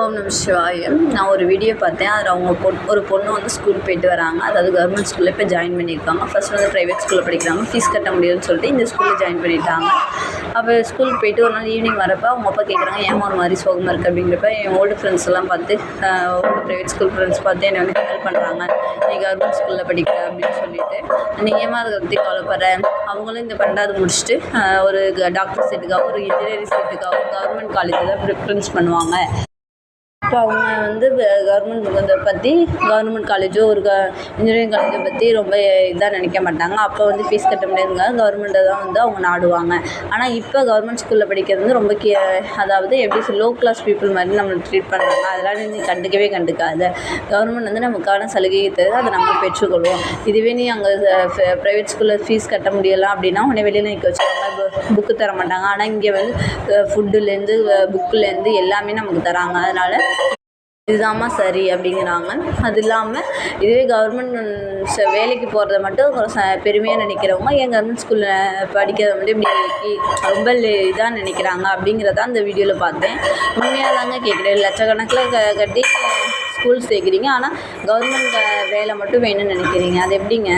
ஓம் நம சிவாய. நான் ஒரு வீடியோ பார்த்தேன். அதில் அவங்க பொண்ணு ஒரு பொண்ணு வந்து ஸ்கூல் போயிட்டு வராங்க. அதாவது கவர்மெண்ட் ஸ்கூலில் இப்போ ஜாயின் பண்ணியிருக்காங்க. ஃபர்ஸ்ட் வந்து ப்ரைவேட் ஸ்கூலில் படிக்கிறாங்க. ஃபீஸ் கட்ட முடியும்னு சொல்லிட்டு இந்த ஸ்கூலில் ஜாயின் பண்ணிட்டாங்க. அப்போ ஸ்கூலுக்கு போயிட்டு ஒரு நாள் ஈவினிங் வரப்போ அவங்க அப்பா கேட்குறாங்க ஏமா ஒரு மாதிரி சோகமாக இருக்குது அப்படிங்கிறப்ப என் ஓல்டு ஃப்ரெண்ட்ஸ் எல்லாம் பார்த்து ஓல்டு ப்ரைவேட் ஸ்கூல் ஃப்ரெண்ட்ஸ் பார்த்து என்னை வந்து ஹெல்ப் பண்ணுறாங்க நீ கவர்மெண்ட் ஸ்கூலில் படிக்கிற அப்படின்னு சொல்லிட்டு நீ ஏமா அதை பற்றி கவலைப்படுற? அவங்களும் இந்த பன்னெண்டாவது முடிச்சுட்டு ஒரு டாக்டர் சீட்டுக்காக ஒரு இன்ஜினியரிங் சீட்டுக்காக கவர்மெண்ட் காலேஜில் தான் ப்ரிஃபரன்ஸ் பண்ணுவாங்க. இப்போ அவங்க வந்து கவர்மெண்ட் இதை பற்றி கவர்மெண்ட் காலேஜோ ஒரு க இன்ஜினியரிங் காலேஜை பற்றி ரொம்ப இதாக நினைக்க மாட்டாங்க. அப்போ வந்து ஃபீஸ் கட்ட முடியாதுங்க. கவர்மெண்ட்டை தான் வந்து அவங்க நாடுவாங்க. ஆனால் இப்போ கவர்மெண்ட் ஸ்கூலில் படிக்கிறது வந்து ரொம்ப கே அதாவது எப்படி லோ கிளாஸ் பீப்புள் மாதிரி நம்மளை ட்ரீட் பண்ணுறாங்க அதெல்லாம் நீ கண்டுக்கவே கண்டுக்காத. கவர்மெண்ட் வந்து நமக்கான சலுகையை தருது. அதை நம்ம பெற்றுக்கொள்வோம். இதுவே நீ அங்கே ப்ரைவேட் ஸ்கூலில் ஃபீஸ் கட்ட முடியலாம் அப்படின்னா உன்னை வெளியில் நிற்க வச்சுருவாங்க. புக்கு தர மாட்டாங்க. ஆனால் இங்கே வந்து ஃபுட்டுலேருந்து புக்குலேருந்து எல்லாமே நமக்கு தராங்க. அதனால் இதுதாம்மா சரி அப்படிங்கிறாங்க. அது இல்லாமல் இதுவே கவர்மெண்ட் வேலைக்கு போகிறத மட்டும் ச பெருமையாக நினைக்கிறவங்க ஏன் கவர்மெண்ட் ஸ்கூலில் படிக்கிறத வந்து இப்படி ரொம்ப இதாக நினைக்கிறாங்க அப்படிங்கிறத அந்த வீடியோவில் பார்த்தேன். உண்மையாக தாங்க கேட்குறேன். லட்சக்கணக்கில் க கட்டி ஸ்கூல் சேர்க்குறீங்க. ஆனால் கவர்மெண்ட் வேலை மட்டும் வேணும்னு நினைக்கிறீங்க. அது எப்படிங்க?